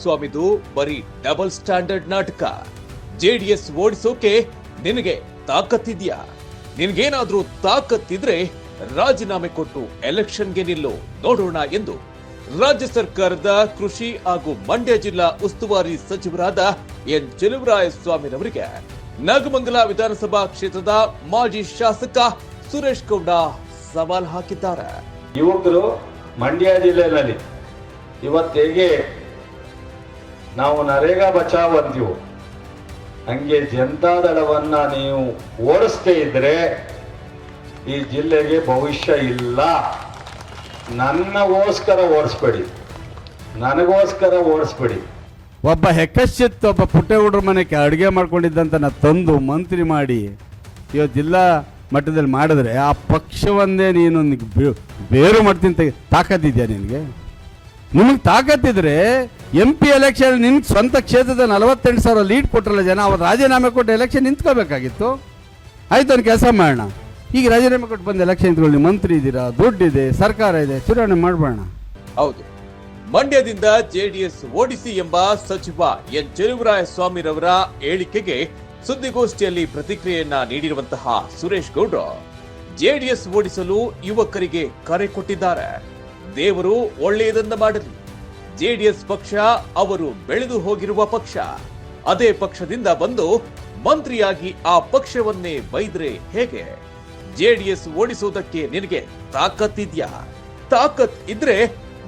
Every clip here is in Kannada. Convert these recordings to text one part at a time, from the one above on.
ಸ್ವಾಮಿದು ಬರೀ ಡಬಲ್ ಸ್ಟ್ಯಾಂಡರ್ಡ್ ನಾಟಕ. ಜೆಡಿಎಸ್ ಓಡಿಸೋಕೆ ನಿನಗೆ ತಾಕತ್ತಿದ್ಯಾ? ನಿನ್ಗೇನಾದ್ರೂ ತಾಕತ್ತಿದ್ರೆ ರಾಜೀನಾಮೆ ಕೊಟ್ಟು ಎಲೆಕ್ಷನ್ಗೆ ನಿಲ್ಲು. ನೋಡೋಣ ಎಂದು ರಾಜ್ಯ ಸರ್ಕಾರದ ಕೃಷಿ ಹಾಗೂ ಮಂಡ್ಯ ಜಿಲ್ಲಾ ಉಸ್ತುವಾರಿ ಸಚಿವರಾದ ಎನ್. ಸ್ವಾಮಿರವರಿಗೆ ನಾಗಮಂಗಲ ವಿಧಾನಸಭಾ ಕ್ಷೇತ್ರದ ಮಾಜಿ ಶಾಸಕ ಸುರೇಶ್ ಗೌಡ ಸವಾಲ್ ಹಾಕಿದ್ದಾರೆ. ಯುವಕರು ಮಂಡ್ಯ ಜಿಲ್ಲೆಯಲ್ಲಿ ಇವತ್ತು ಹೇಗೆ ನಾವು ನರೇಗಾ ಬಚಾವ್ ಅಂತೀವಿ ಹಂಗೆ ಜನತಾದಳವನ್ನ ನೀವು ಓಡಿಸ್ದೇ ಇದ್ರೆ ಈ ಜಿಲ್ಲೆಗೆ ಭವಿಷ್ಯ ಇಲ್ಲ. ನನ್ನಗೋಸ್ಕರ ಓಡಿಸ್ಬೇಡಿ. ನನಗೋಸ್ಕರ ಓಡಿಸ್ಬೇಡಿ. ಒಬ್ಬ ಹೆಕ್ಕಶ್ಚಿತ್ ಒಬ್ಬ ಪುಟ್ಟೆ ಹುಡುಗ್ರ ಮನೆಗೆ ಅಡುಗೆ ಮಾಡ್ಕೊಂಡಿದ್ದಂತ ನಾ ತಂದು ಮಂತ್ರಿ ಮಾಡಿ ಇವತ್ತು ಜಿಲ್ಲಾ ಮಟ್ಟದಲ್ಲಿ ಮಾಡಿದ್ರೆ ಆ ಪಕ್ಷವನ್ನೇ ನೀನು ಬೇರು ಮಾಡ್ತೀನಿ ತಾಕತ್ತಿದ್ಯಾ ನಿನಗೆ? ನಿಮಗೆ ತಾಕತ್ತಿದ್ರೆ ಎಂ ಪಿ ಎಲೆಕ್ಷನ್ ನಿನ್ ಸ್ವಂತ ಕ್ಷೇತ್ರದ ನಲವತ್ತೆಂಟು ಸಾವಿರ ಲೀಡ್ ಕೊಟ್ಟರಲ್ಲ ಜನ ಅವ್ರು ರಾಜೀನಾಮೆ ಕೊಟ್ಟು ಎಲೆಕ್ಷನ್ ನಿಂತ್ಕೋಬೇಕಾಗಿತ್ತು? ಆಯ್ತು ಅವ್ನು ಕೆಲಸ ಮಾಡೋಣ. ಈಗ ರಾಜೀನಾಮೆ ಕೊಟ್ಟು ಬಂದ ಎಲೆಕ್ಷನ್ ನಿಂತ್ಕೊಳ್ಳಿ ಮಂತ್ರಿ ಇದ್ದೀರಾ, ದುಡ್ಡಿದೆ, ಸರ್ಕಾರ ಇದೆ, ಚುನಾವಣೆ ಮಾಡಬೇಡ ಹೌದು. ಮಂಡ್ಯದಿಂದ ಜೆಡಿಎಸ್ ಓಡಿಸಿ ಎಂಬ ಸಚಿವ ಎನ್ ಚೆಲುವರಾಯ ಸ್ವಾಮಿರವರ ಹೇಳಿಕೆಗೆ ಸುದ್ದಿಗೋಷ್ಠಿಯಲ್ಲಿ ಪ್ರತಿಕ್ರಿಯೆಯನ್ನ ನೀಡಿರುವಂತಹ ಸುರೇಶ್ ಗೌಡ್ರು ಜೆಡಿಎಸ್ ಓಡಿಸಲು ಯುವಕರಿಗೆ ಕರೆ ಕೊಟ್ಟಿದ್ದಾರೆ. ದೇವರು ಒಳ್ಳೆಯದನ್ನ ಮಾಡಲಿ ಜೆಡಿಎಸ್ ಪಕ್ಷ ಅವರು ಬೆಳೆದು ಹೋಗಿರುವ ಪಕ್ಷ. ಅದೇ ಪಕ್ಷದಿಂದ ಬಂದು ಮಂತ್ರಿಯಾಗಿ ಆ ಪಕ್ಷವನ್ನೇ ಬೈದ್ರೆ ಹೇಗೆ? ಜೆಡಿಎಸ್ ಓಡಿಸೋದಕ್ಕೆ ನಿನಗೆ ತಾಕತ್ತಿದ್ಯಾ ತಾಕತ್ ಇದ್ರೆ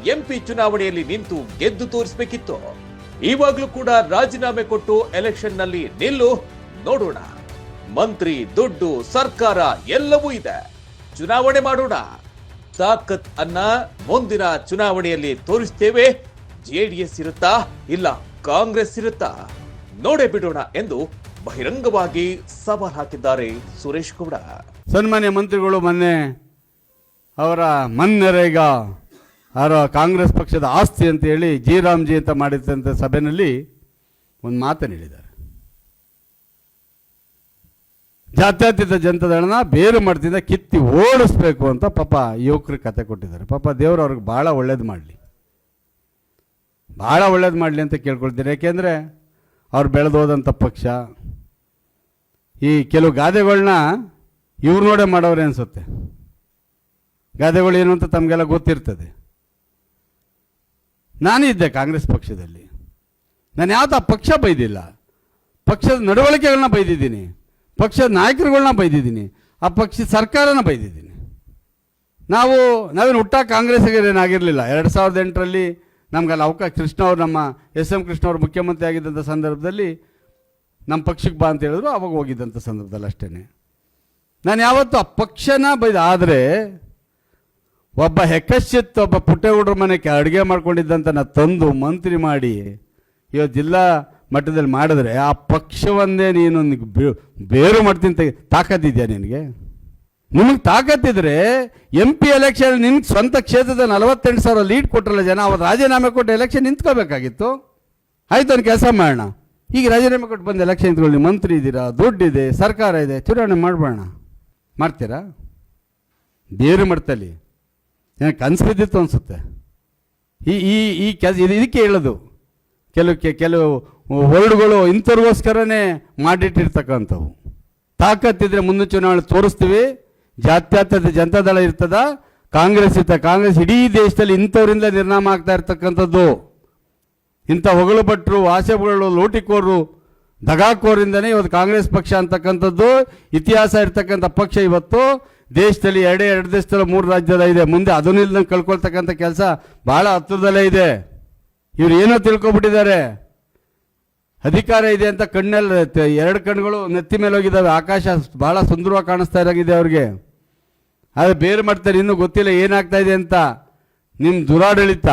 ಎಂಪಿ ಚುನಾವಣೆಯಲ್ಲಿ ನಿಂತು ಗೆದ್ದು ತೋರಿಸ್ಬೇಕಿತ್ತು. ಇವಾಗ್ಲೂ ಕೂಡ ರಾಜೀನಾಮೆ ಕೊಟ್ಟು ಎಲೆಕ್ಷನ್ನಲ್ಲಿ ನಿಲ್ಲು, ನೋಡೋಣ. ಮಂತ್ರಿ, ದುಡ್ಡು, ಸರ್ಕಾರ ಎಲ್ಲವೂ ಇದೆ. ಚುನಾವಣೆ ಮಾಡೋಣ. ತಾಕತ್ ಅನ್ನ ಮುಂದಿನ ಚುನಾವಣೆಯಲ್ಲಿ ತೋರಿಸ್ತೇವೆ. ಜೆಡಿಎಸ್ ಇರುತ್ತಾ? ಇಲ್ಲ, ಕಾಂಗ್ರೆಸ್ ಇರುತ್ತಾ? ನೋಡೇ ಬಿಡೋಣ ಎಂದು ಬಹಿರಂಗವಾಗಿ ಸವಾಲ್ ಹಾಕಿದ್ದಾರೆ ಸುರೇಶ್ ಗೌಡ. ಸನ್ಮಾನ್ಯ ಮಂತ್ರಿಗಳು, ಮೊನ್ನೆ ಅವರ ಮನ್ನರೇಗ, ಅವರ ಕಾಂಗ್ರೆಸ್ ಪಕ್ಷದ ಆಸ್ತಿ ಅಂತ ಹೇಳಿ ಜಿ ರಾಮ್ಜಿ ಅಂತ ಮಾಡಿದಂಥ ಸಭೆಯಲ್ಲಿ ಒಂದು ಮಾತನ್ನು ಹೇಳಿದ್ದಾರೆ. ಜಾತ್ಯತೀತ ಜನತಾದಳನ ಬೇರು ಮಾಡ್ತಿದ್ದ ಕಿತ್ತಿ ಓಡಿಸ್ಬೇಕು ಅಂತ ಪಾಪ ಯುವಕರಿಗೆ ಕತೆ ಕೊಟ್ಟಿದ್ದಾರೆ. ಪಾಪ ದೇವರು ಅವ್ರಿಗೆ ಭಾಳ ಒಳ್ಳೇದು ಮಾಡಲಿ. ಭಾಳ ಒಳ್ಳೇದು ಮಾಡಲಿ ಅಂತ ಕೇಳ್ಕೊಳ್ತೀರಿ ಯಾಕೆಂದರೆ ಅವ್ರು ಬೆಳೆದೋದಂಥ ಪಕ್ಷ. ಈ ಕೆಲವು ಗಾದೆಗಳನ್ನ ಇವ್ರು ನೋಡೇ ಮಾಡೋರೆ ಅನಿಸುತ್ತೆ. ಗಾದೆಗಳು ಏನು ಅಂತ ತಮಗೆಲ್ಲ ಗೊತ್ತಿರ್ತದೆ. ನಾನು ಇದ್ದೆ ಕಾಂಗ್ರೆಸ್ ಪಕ್ಷದಲ್ಲಿ. ನಾನು ಯಾವ್ದು ಆ ಪಕ್ಷ ಬೈದಿಲ್ಲ. ಪಕ್ಷದ ನಡವಳಿಕೆಗಳನ್ನ ಬೈದಿದ್ದೀನಿ. ಪಕ್ಷದ ನಾಯಕರುಗಳನ್ನ ಬೈದಿದ್ದೀನಿ. ಆ ಪಕ್ಷದ ಸರ್ಕಾರನ ಬೈದಿದ್ದೀನಿ. ನಾವು ನಾವೇನು ಹುಟ್ಟ ಕಾಂಗ್ರೆಸ್ಸಿಗರೇನಾಗಿರಲಿಲ್ಲ. ಎರಡು ಸಾವಿರದ ಎಂಟರಲ್ಲಿ ನಮ್ಗಲ್ಲಿ ಅವಕಾಶ, ಕೃಷ್ಣ ಅವರು ನಮ್ಮ, ಎಸ್ ಎಂ ಕೃಷ್ಣ ಅವರು ಮುಖ್ಯಮಂತ್ರಿ ಆಗಿದ್ದಂಥ ಸಂದರ್ಭದಲ್ಲಿ ನಮ್ಮ ಪಕ್ಷಕ್ಕೆ ಬಾ ಅಂತ ಹೇಳಿದ್ರು, ಅವಾಗ ಹೋಗಿದ್ದಂಥ ಸಂದರ್ಭದಲ್ಲಿ ಅಷ್ಟೇ ನಾನು ಯಾವತ್ತೂ ಆ ಪಕ್ಷನ ಬೈದ, ಆದರೆ ಒಬ್ಬ ಹೆಕ್ಕಶ್ಚಿತ್ ಒಬ್ಬ ಪುಟ್ಟೆ ಹುಡುಗ್ರ ಮನೆಗೆ ಅಡುಗೆ ಮಾಡ್ಕೊಂಡಿದ್ದಂತ ನಾನು ತಂದು ಮಂತ್ರಿ ಮಾಡಿ, ಇವತ್ತು ಜಿಲ್ಲಾ ಮಟ್ಟದಲ್ಲಿ ಮಾಡಿದ್ರೆ ಆ ಪಕ್ಷವನ್ನೇ ನೀನು ನಿಗ್ ಬೇ- ಬೇರು ಮಾಡ್ತೀನಿ ತಾಕತ್ತಿದ್ಯಾ ನಿನಗೆ? ನಿಮಗೆ ತಾಕತ್ತಿದ್ರೆ ಎಂ ಪಿ ಎಲೆಕ್ಷನ್ ನಿನ್ ಸ್ವಂತ ಕ್ಷೇತ್ರದ ನಲವತ್ತೆಂಟು ಸಾವಿರ ಲೀಡ್ ಕೊಟ್ಟರಲ್ಲ ಜನ ಅವ್ರು ರಾಜೀನಾಮೆ ಕೊಟ್ಟು ಎಲೆಕ್ಷನ್ ನಿಂತ್ಕೋಬೇಕಾಗಿತ್ತು? ಆಯ್ತು ಒಂದು ಕೆಲಸ ಮಾಡೋಣ. ಈಗ ರಾಜೀನಾಮೆ ಕೊಟ್ಟು ಬಂದು ಎಲೆಕ್ಷನ್ ನಿಂತ್ಕೊಳ್ಳಿ, ಮಂತ್ರಿ ಇದ್ದೀರಾ ದುಡ್ಡಿದೆ, ಸರ್ಕಾರ ಇದೆ, ಚುನಾವಣೆ ಮಾಡಬೇಡ ಮಾಡ್ತೀರಾ? ಬೇರೆ ಮಾಡ್ತಲ್ಲಿ. ಏನೋ ಕನಸು ಅನಿಸುತ್ತೆ. ಈ ಈ ಈ ಕೆಲಸ, ಇದು, ಇದಕ್ಕೆ ಹೇಳೋದು. ಕೆಲವು ಕೆಲವು ವರ್ಡ್ಗಳು ಇಂಥವ್ರಿಗೋಸ್ಕರನೇ ಮಾಡಿಟ್ಟಿರ್ತಕ್ಕಂಥವು. ತಾಕತ್ತಿದ್ರೆ ಮುಂದೆ ಚುನಾವಣೆ ತೋರಿಸ್ತೀವಿ, ಜಾತ್ಯತೀತ ಜನತಾದಳ ಇರ್ತದ, ಕಾಂಗ್ರೆಸ್ ಇರ್ತ ಕಾಂಗ್ರೆಸ್ ಇಡೀ ದೇಶದಲ್ಲಿ ಇಂಥವರಿಂದ ನಿರ್ನಾಮ ಆಗ್ತಾ ಇರ್ತಕ್ಕಂಥದ್ದು. ಇಂಥ ಹೊಗಳು ಭಟ್ರು ಆಸೆಗಳು ಲೋಟಿಕೋರು ದಗಾಕೋರಿಂದನೇ ಇವತ್ತು ಕಾಂಗ್ರೆಸ್ ಪಕ್ಷ ಅಂತಕ್ಕಂಥದ್ದು. ಇತಿಹಾಸ ಇರ್ತಕ್ಕಂಥ ಪಕ್ಷ ಇವತ್ತು. ದೇಶದಲ್ಲಿ ಎರಡೇ ಎರಡು ದೇಶದಲ್ಲಿ ಮೂರು ರಾಜ್ಯದ ಇದೆ. ಮುಂದೆ ಅದನ್ನಿಲ್ದಂಗೆ ಕಳ್ಕೊಳ್ತಕ್ಕಂಥ ಕೆಲಸ ಭಾಳ ಹತ್ತಿರದಲ್ಲೇ ಇದೆ. ಇವ್ರು ಏನೋ ತಿಳ್ಕೊಬಿಟ್ಟಿದ್ದಾರೆ. ಅಧಿಕಾರ ಇದೆ ಅಂತ ಕಣ್ಣಲ್ಲಿ ಎರಡು ಕಣ್ಣುಗಳು ನೆತ್ತಿ ಮೇಲೆ ಹೋಗಿದ್ದಾವೆ. ಆಕಾಶ ಬಹಳ ಸುಂದರವಾಗಿ ಕಾಣಿಸ್ತಾ ಇರೋಗಿದೆ ಅವ್ರಿಗೆ. ಆದರೆ ಬೇರೆ ಮಾಡ್ತಾರೆ, ಇನ್ನೂ ಗೊತ್ತಿಲ್ಲ ಏನಾಗ್ತಾ ಇದೆ ಅಂತ. ನಿಮ್ಮ ದುರಾಡಳಿತ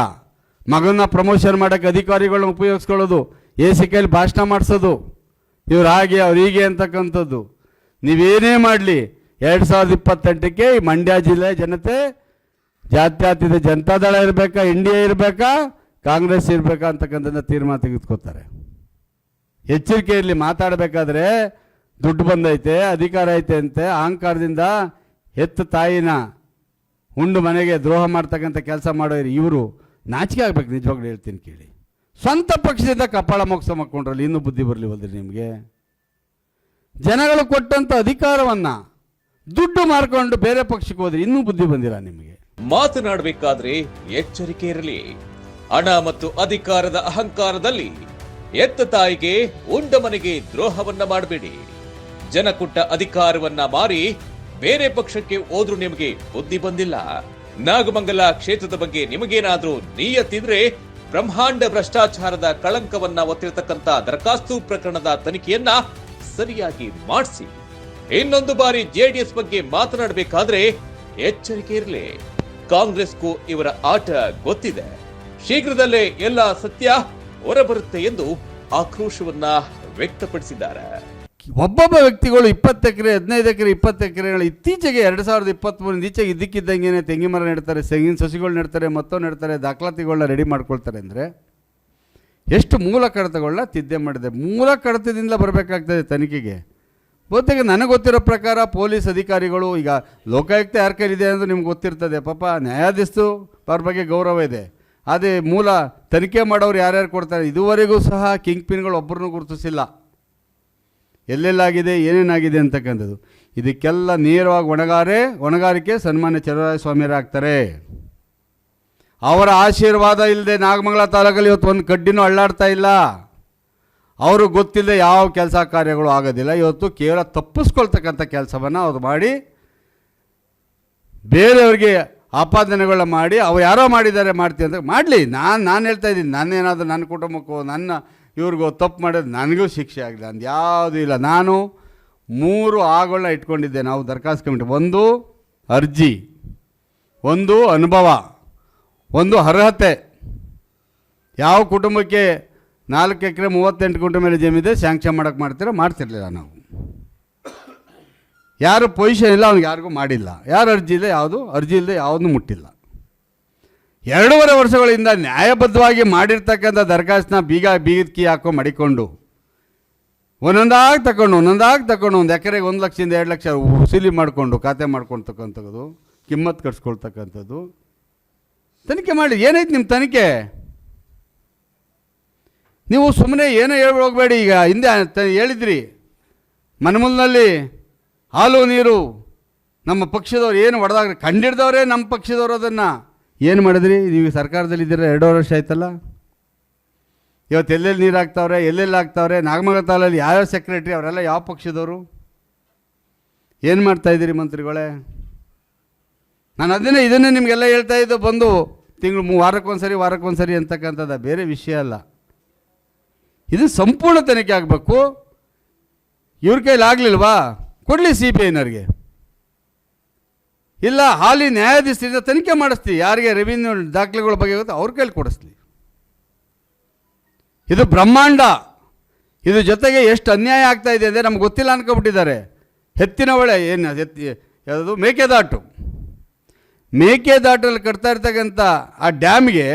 ಮಗನ ಪ್ರಮೋಷನ್ ಮಾಡೋಕ್ಕೆ ಅಧಿಕಾರಿಗಳನ್ನ ಉಪಯೋಗಿಸ್ಕೊಳ್ಳೋದು ಎ ಸಿ ಕೈಲಿ ಭಾಷಣ ಮಾಡಿಸೋದು, ಇವ್ರು ಹಾಗೆ, ಅವ್ರು ಹೀಗೆ ಅಂತಕ್ಕಂಥದ್ದು. ನೀವೇನೇ ಮಾಡಲಿ, ಎರಡು ಸಾವಿರದ ಇಪ್ಪತ್ತೆಂಟಕ್ಕೆ ಈ ಮಂಡ್ಯ ಜಿಲ್ಲೆ ಜನತೆ, ಜಾತ್ಯಾತೀತ ಜನತಾದಳ ಇರಬೇಕಾ ಇಂಡಿಯಾ ಇರಬೇಕಾ, ಕಾಂಗ್ರೆಸ್ ಇರಬೇಕಾ ಅಂತಕ್ಕಂಥದ್ದನ್ನ ತೀರ್ಮಾನ ತೆಗೆದುಕೋತಾರೆ ಎಚ್ಚರಿಕೆ ಇರಲಿ, ಮಾತಾಡಬೇಕಾದ್ರೆ ದುಡ್ಡು ಬಂದೈತೆ, ಅಧಿಕಾರ ಐತೆ ಅಂತೆ, ಅಹಂಕಾರದಿಂದ ಹೆತ್ತ ತಾಯಿನ ಉಂಡು ಮನೆಗೆ ದ್ರೋಹ ಮಾಡ್ತಕ್ಕಂಥ ಕೆಲಸ ಮಾಡೋರು ಇವರು. ನಾಚಿಕೆ ಆಗ್ಬೇಕು, ನಿಜವಾಗ್ಲೂ ಹೇಳ್ತೀನಿ ಕೇಳಿ. ಸ್ವಂತ ಪಕ್ಷದಿಂದ ಕಪಾಳ ಮೋಕ್ಷ ಮಾಡ್ಕೊಂಡ್ರಲ್ಲಿ ಇನ್ನೂ ಬುದ್ಧಿ ಬರಲಿ ಹೋದ್ರಿ ನಿಮಗೆ? ಜನಗಳು ಕೊಟ್ಟಂಥ ಅಧಿಕಾರವನ್ನು ದುಡ್ಡು ಮಾರ್ಕೊಂಡು ಬೇರೆ ಪಕ್ಷಕ್ಕೆ ಹೋದ್ರೆ ಇನ್ನೂ ಬುದ್ಧಿ ಬಂದಿಲ್ಲ ನಿಮಗೆ? ಮಾತನಾಡಬೇಕಾದ್ರೆ ಎಚ್ಚರಿಕೆ ಇರಲಿ. ಹಣ ಮತ್ತು ಅಧಿಕಾರದ ಅಹಂಕಾರದಲ್ಲಿ ಎತ್ತ ತಾಯಿಗೆ, ಉಂಡ ಮನೆಗೆ ದ್ರೋಹವನ್ನ ಮಾಡಬೇಡಿ. ಜನ ಕೊಟ್ಟ ಅಧಿಕಾರವನ್ನ ಮಾರಿ ಬೇರೆ ಪಕ್ಷಕ್ಕೆ ಹೋದ್ರೂ ನಿಮಗೆ ಬುದ್ಧಿ ಬಂದಿಲ್ಲ. ನಾಗಮಂಗಲ ಕ್ಷೇತ್ರದ ಬಗ್ಗೆ ನಿಮಗೇನಾದ್ರೂ ನೀಯತ್ತಿದ್ರೆ ಬ್ರಹ್ಮಾಂಡ ಭ್ರಷ್ಟಾಚಾರದ ಕಳಂಕವನ್ನ ಒತ್ತಿರತಕ್ಕಂತ ದರಖಾಸ್ತು ಪ್ರಕರಣದ ತನಿಖೆಯನ್ನ ಸರಿಯಾಗಿ ಮಾಡಿಸಿ. ಇನ್ನೊಂದು ಬಾರಿ ಜೆಡಿಎಸ್ ಬಗ್ಗೆ ಮಾತನಾಡಬೇಕಾದ್ರೆ ಎಚ್ಚರಿಕೆ ಇರಲಿ. ಕಾಂಗ್ರೆಸ್ಗೂ ಇವರ ಆಟ ಗೊತ್ತಿದೆ. ಶೀಘ್ರದಲ್ಲೇ ಎಲ್ಲ ಸತ್ಯ ಹೊರಬರುತ್ತೆ ಎಂದು ಆಕ್ರೋಶವನ್ನ ವ್ಯಕ್ತಪಡಿಸಿದ್ದಾರೆ. ಒಬ್ಬೊಬ್ಬ ವ್ಯಕ್ತಿಗಳು ಇಪ್ಪತ್ತು ಎಕರೆ, ಹದಿನೈದು ಎಕರೆ, ಇಪ್ಪತ್ತು ಎಕರೆಗಳು ಇತ್ತೀಚೆಗೆ ಎರಡು ಸಾವಿರದ ಇಪ್ಪತ್ತ್ಮೂರಿಂದ ಈಚೆಗೆ ಇದ್ದಕ್ಕಿದ್ದಂಗೆ ತೆಂಗಿನ ಮರ ನೆಡ್ತಾರೆ, ತೆಂಗಿನ ಸಸಿಗಳು ನೆಡ್ತಾರೆ ಮತ್ತೊಂದು ನೆಡ್ತಾರೆ ದಾಖಲಾತಿಗಳನ್ನ ರೆಡಿ ಮಾಡ್ಕೊಳ್ತಾರೆ ಅಂದರೆ ಎಷ್ಟು ಮೂಲ ಕಡತಗಳನ್ನ ತಿದ್ದೆ ಮಾಡಿದೆ. ಮೂಲ ಕಡತದಿಂದ ಬರಬೇಕಾಗ್ತದೆ ತನಿಖೆಗೆ. ಬಹುತೇಕ ನನಗೆ ಗೊತ್ತಿರೋ ಪ್ರಕಾರ ಪೊಲೀಸ್ ಅಧಿಕಾರಿಗಳು ಈಗ ಲೋಕಾಯುಕ್ತ ಯಾರ ಕೈಲಿದೆ ಅಂತ ನಿಮ್ಗೆ ಗೊತ್ತಿರ್ತದೆ. ಪಾಪ ನ್ಯಾಯಾಧೀಶರು ಅವ್ರ ಬಗ್ಗೆ ಗೌರವ ಇದೆ. ಅದೇ ಮೂಲ ತನಿಖೆ ಮಾಡೋರು ಯಾರ್ಯಾರು ಕೊಡ್ತಾರೆ? ಇದುವರೆಗೂ ಸಹ ಕಿಂಗ್ ಪಿನ್ಗಳು ಒಬ್ಬರನ್ನೂ ಗುರುತಿಸಿಲ್ಲ. ಎಲ್ಲೆಲ್ಲಾಗಿದೆ, ಏನೇನಾಗಿದೆ ಅಂತಕ್ಕಂಥದ್ದು. ಇದಕ್ಕೆಲ್ಲ ನೇರವಾಗಿ ಒಣಗಾರೆ, ಒಣಗಾರಿಕೆ ಸನ್ಮಾನ್ಯ ಚಲರಾಯ ಸ್ವಾಮಿಯರಾಗ್ತಾರೆ ಅವರ ಆಶೀರ್ವಾದ ಇಲ್ಲದೆ ನಾಗಮಂಗಲ ತಾಲೂಕಲ್ಲಿ ಇವತ್ತು ಒಂದು ಕಡ್ಡಿನೂ ಅಳ್ಳಾಡ್ತಾ ಇಲ್ಲ. ಅವರು ಗೊತ್ತಿಲ್ಲದೆ ಯಾವ ಕೆಲಸ ಕಾರ್ಯಗಳು ಆಗೋದಿಲ್ಲ. ಇವತ್ತು ಕೇವಲ ತಪ್ಪಿಸ್ಕೊಳ್ತಕ್ಕಂಥ ಕೆಲಸವನ್ನು ಅವ್ರು ಮಾಡಿ, ಬೇರೆಯವ್ರಿಗೆ ಆಪಾದನೆಗಳನ್ನ ಮಾಡಿ ಅವ್ರು ಯಾರೋ ಮಾಡಿದ್ದಾರೆ ಮಾಡ್ತೀವಿ ಅಂತ ಮಾಡಲಿ. ನಾನು ನಾನು ಹೇಳ್ತಾ ಇದ್ದೀನಿ. ನಾನೇನಾದರೂ ನನ್ನ ಕುಟುಂಬಕ್ಕೋ, ನನ್ನ ಇವ್ರಿಗೋ ತಪ್ಪು ಮಾಡೋದು ನನಗೂ ಶಿಕ್ಷೆ ಆಗಿಲ್ಲ ಅಂದು ಯಾವುದೂ ಇಲ್ಲ. ನಾನು ಮೂರು ಆಗಳನ್ನ ಇಟ್ಕೊಂಡಿದ್ದೆ. ನಾವು ದರಖಾಸ್ತು ಕಮಿಟಿ. ಒಂದು ಅರ್ಜಿ. ಒಂದು ಅನುಭವ. ಒಂದು ಅರ್ಹತೆ. ಯಾವ ಕುಟುಂಬಕ್ಕೆ ನಾಲ್ಕು ಎಕರೆ ಮೂವತ್ತೆಂಟು ಗುಂಟೆ ಮೇಲೆ ಜಮೀನಿದೆ ಸ್ಯಾಂಕ್ಷನ್ ಮಾಡೋಕ್ಕೆ ಮಾಡ್ತೀರೋ ಮಾಡ್ತಿರಲಿಲ್ಲ ನಾವು. ಯಾರು ಪೊಸಿಷನ್ ಇಲ್ಲ, ಅವ್ನಿಗೆ ಯಾರಿಗೂ ಮಾಡಿಲ್ಲ. ಯಾರು ಅರ್ಜಿ ಇಲ್ಲ, ಯಾವುದು? ಅರ್ಜಿ ಇಲ್ಲದೆ ಯಾವುದೂ ಮುಟ್ಟಿಲ್ಲ. ಎರಡೂವರೆ ವರ್ಷಗಳಿಂದ ನ್ಯಾಯಬದ್ಧವಾಗಿ ಮಾಡಿರ್ತಕ್ಕಂಥ ದರ್ಖಾಸ್ತನ ಬೀಗ, ಬೀಗದ ಕೀ ಹಾಕೋ ಮಡಿಕೊಂಡು, ಒಂದೊಂದಾಗಿ ತಗೊಂಡು ಒಂದೊಂದಾಗಿ ತಗೊಂಡು ಒಂದು ಎಕರೆಗೆ ಒಂದು ಲಕ್ಷದಿಂದ ಎರಡು ಲಕ್ಷ ವಸೂಲಿ ಮಾಡಿಕೊಂಡು, ಖಾತೆ ಮಾಡ್ಕೊಳ್ತಕ್ಕಂಥದ್ದು ಕಿಮ್ಮತ್ತು ಕಟ್ಸ್ಕೊಳ್ತಕ್ಕಂಥದ್ದು, ತನಿಖೆ ಮಾಡಿ ಏನೈತೆ ನಿಮ್ಮ ತನಿಖೆ? ನೀವು ಸುಮ್ಮನೆ ಏನೋ ಹೇಳಿ ಹೋಗಬೇಡಿ, ಈಗ ಹಿಂದೆ ಹೇಳಿದ್ರಿ, ಮನಮೂಲಿನಲ್ಲಿ. ಹಾಲು, ನೀರು. ನಮ್ಮ ಪಕ್ಷದವ್ರು ಏನು ಹೊಡೆದಾಗ ಕಂಡಿಡ್ದವ್ರೆ ನಮ್ಮ ಪಕ್ಷದವ್ರು ಅದನ್ನು. ಏನು ಮಾಡಿದ್ರಿ? ನೀವು ಸರ್ಕಾರದಲ್ಲಿದ್ದೀರ ಎರಡೂವರೆ ವರ್ಷ ಆಯ್ತಲ್ಲ? ಇವತ್ತು ಎಲ್ಲೆಲ್ಲಿ ನೀರು ಹಾಕ್ತಾವ್ರೆ? ಎಲ್ಲೆಲ್ಲಿ ಹಾಕ್ತಾವ್ರೆ? ನಾಗಮಂಗಲ ತಾಲಲ್ಲಿ ಯಾವ್ಯಾವ ಸೆಕ್ರೆಟ್ರಿ ಅವರೆಲ್ಲ ಯಾವ ಪಕ್ಷದವರು? ಏನು ಮಾಡ್ತಾಯಿದ್ದೀರಿ ಮಂತ್ರಿಗಳೇ? ನಾನು ಅದನ್ನೇ, ಇದನ್ನೇ ನಿಮಗೆಲ್ಲ ಹೇಳ್ತಾ ಇದ್ದು ಬಂದು ತಿಂಗಳು ಮೂ, ವಾರಕ್ಕೊಂದ್ಸರಿ ವಾರಕ್ಕೊಂದ್ಸರಿ ಅಂತಕ್ಕಂಥದ್ದು ಬೇರೆ ವಿಷಯ ಅಲ್ಲ. ಇದು ಸಂಪೂರ್ಣ ತನಿಖೆ ಆಗಬೇಕು. ಇವ್ರ ಕೈಲಿ ಆಗಲಿಲ್ವಾ? ಕೊಡಲಿ ಸಿ ಬಿ ಐನವ್ರಿಗೆ ಇಲ್ಲ, ಹಾಲಿ ನ್ಯಾಯಾಧೀಶರಿಂದ ತನಿಖೆ ಮಾಡಿಸ್ತೀವಿ ಯಾರಿಗೆ ರೆವಿನ್ಯೂ ದಾಖಲೆಗಳ ಬಗ್ಗೆ ಗೊತ್ತೋ ಅವ್ರ ಕೈಲಿ ಕೊಡಿಸ್ಲಿ. ಇದು ಬ್ರಹ್ಮಾಂಡ. ಇದು ಜೊತೆಗೆ ಎಷ್ಟು ಅನ್ಯಾಯ ಆಗ್ತಾ ಇದೆ ಅಂದರೆ ನಮ್ಗೆ ಗೊತ್ತಿಲ್ಲ ಅನ್ಕೊಬಿಟ್ಟಿದ್ದಾರೆ ಹೆತ್ತಿನ ಒಳೆ ಏನು ಎತ್ತಿ ಯಾವುದು ಮೇಕೆದಾಟು. ಮೇಕೆದಾಟಲ್ಲಿ ಕಟ್ತಾ ಇರ್ತಕ್ಕಂಥ ಆ ಡ್ಯಾಮ್ಗೆ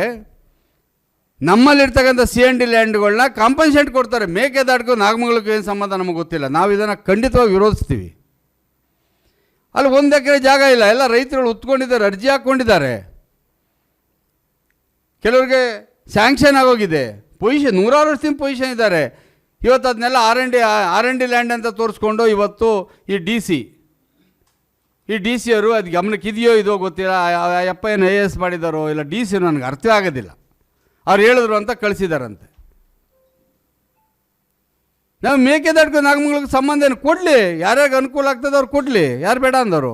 ನಮ್ಮಲ್ಲಿರ್ತಕ್ಕಂಥ ಸಿ ಎನ್ ಡಿ ಲ್ಯಾಂಡ್ಗಳನ್ನ ಕಾಂಪನ್ಸೇಟ್ ಕೊಡ್ತಾರೆ. ಮೇಕೆದಾಟಕ್ಕೂ ನಾಗಮಂಗಲಕ್ಕೂ ಏನು ಸಂಬಂಧ ನಮಗೆ ಗೊತ್ತಿಲ್ಲ. ನಾವು ಇದನ್ನು ಖಂಡಿತವಾಗಿ ವಿರೋಧಿಸ್ತೀವಿ. ಅಲ್ಲಿ ಒಂದು ಎಕರೆ ಜಾಗ ಇಲ್ಲ. ಎಲ್ಲ ರೈತರುಗಳು ಉತ್ಕೊಂಡಿದ್ದಾರೆ, ಅರ್ಜಿ ಹಾಕ್ಕೊಂಡಿದ್ದಾರೆ. ಕೆಲವ್ರಿಗೆ ಸ್ಯಾಂಕ್ಷನ್ ಆಗೋಗಿದೆ. ಪೊಸಿಷನ್ ನೂರಾರು ವರ್ಷದಿಂದ ಪೊಸಿಷನ್ ಇದ್ದಾರೆ. ಇವತ್ತು ಅದನ್ನೆಲ್ಲ R and D R and D land ಅಂತ ತೋರಿಸ್ಕೊಂಡು ಇವತ್ತು ಈ ಡಿ ಸಿ ಈ ಡಿ ಸಿ ಅವರು ಅದು ಗಮನಕ್ಕಿದೆಯೋ ಇದೋ ಗೊತ್ತಿಲ್ಲ. ಯಪ್ಪ ಏನು ಐ ಎ ಎಸ್ ಮಾಡಿದಾರೋ ಇಲ್ಲ ಡಿ ಸಿ ನನಗೆ ಅರ್ಥ ಆಗೋದಿಲ್ಲ. ಅವ್ರು ಹೇಳಿದ್ರು ಅಂತ ಕಳಿಸಿದಾರಂತೆ. ನಾವು ಮೇಕೆದಾಟ್ಕ ನಾಗಮಂಗ್ಳಿಗೆ ಸಂಬಂಧ ಏನು ಕೊಡಲಿ? ಯಾರ್ಯಾಗ ಅನುಕೂಲ ಆಗ್ತದೆ ಅವ್ರು ಕೊಡಲಿ? ಯಾರು ಬೇಡ ಅಂದರು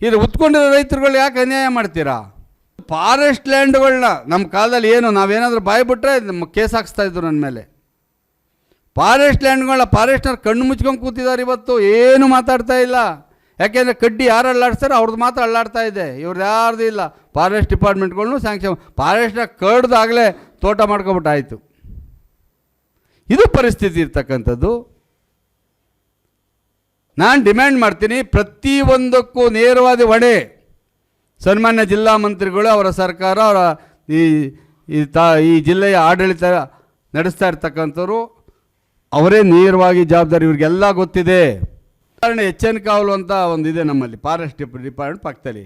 ಇದು ಉತ್ಕೊಂಡಿರೋ ರೈತರುಗಳು ಯಾಕೆ ಅನ್ಯಾಯ ಮಾಡ್ತೀರಾ? ಫಾರೆಸ್ಟ್ ಲ್ಯಾಂಡ್ಗಳನ್ನ ನಮ್ಮ ಕಾಲದಲ್ಲಿ ಏನು ನಾವೇನಾದರೂ ಬಾಯಿ ಬಿಟ್ಟರೆ ಕೇಸ್ ಹಾಕ್ಸ್ತಾ ಇದ್ರು ನನ್ನ ಮೇಲೆ. ಫಾರೆಸ್ಟ್ ಲ್ಯಾಂಡ್ಗಳನ್ನ ಫಾರೆಸ್ಟ್ನವ್ರು ಕಣ್ಣು ಮುಚ್ಕೊಂಡು ಕೂತಿದ್ದಾರೆ ಇವತ್ತು, ಏನು ಮಾತಾಡ್ತಾ ಇಲ್ಲ. ಯಾಕೆಂದರೆ ಕಡ್ಡಿ ಯಾರು ಅಲ್ಲಾಡ್ತಾರೆ ಅವ್ರದ್ದು ಮಾತ್ರ ಅಲ್ಲಾಡ್ತಾ ಇದೆ. ಇವ್ರದ್ದು ಯಾರ್ದು ಇಲ್ಲ. ಫಾರೆಸ್ಟ್ ಡಿಪಾರ್ಟ್ಮೆಂಟ್ಗಳ್ನು ಸ್ಯಾಂಕ್ಷನ್ ಫಾರೆಸ್ಟ್ನ ಕಡ್ದಾಗಲೇ ತೋಟ ಮಾಡ್ಕೊಬಿಟ್ಟಾಯಿತು. ಇದು ಪರಿಸ್ಥಿತಿ ಇರ್ತಕ್ಕಂಥದ್ದು. ನಾನು ಡಿಮ್ಯಾಂಡ್ ಮಾಡ್ತೀನಿ ಪ್ರತಿಯೊಂದಕ್ಕೂ ನೇರವಾದ ಹೊಣೆ. ಸನ್ಮಾನ್ಯ ಜಿಲ್ಲಾ ಮಂತ್ರಿಗಳು, ಅವರ ಸರ್ಕಾರ, ಅವರ ಈ ಈ ತಾ, ಈ ಜಿಲ್ಲೆಯ ಆಡಳಿತ ನಡೆಸ್ತಾ ಇರ್ತಕ್ಕಂಥವ್ರು, ಅವರೇ ನೇರವಾಗಿ ಜವಾಬ್ದಾರಿ ಇವ್ರಿಗೆಲ್ಲ ಗೊತ್ತಿದೆ. ಉದಾಹರಣೆ ಎಚ್ ಎನ್ ಕಾವಲು ಅಂತ ಒಂದಿದೆ ನಮ್ಮಲ್ಲಿ ಫಾರೆಸ್ಟ್ ಡಿಪಾರ್ಟ್ಮೆಂಟ್ ಪಕ್ಕದಲ್ಲಿ.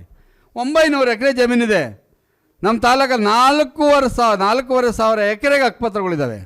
ಒಂಬೈನೂರು ಎಕರೆ ಜಮೀನಿದೆ. ನಮ್ಮ ತಾಲೂಕಲ್ಲಿ ನಾಲ್ಕೂವರೆ ಸಾವಿರ ನಾಲ್ಕೂವರೆ ಸಾವಿರ ಎಕರೆಗೆ ಹಕ್ಕುಪತ್ರಗಳಿದ್ದಾವೆ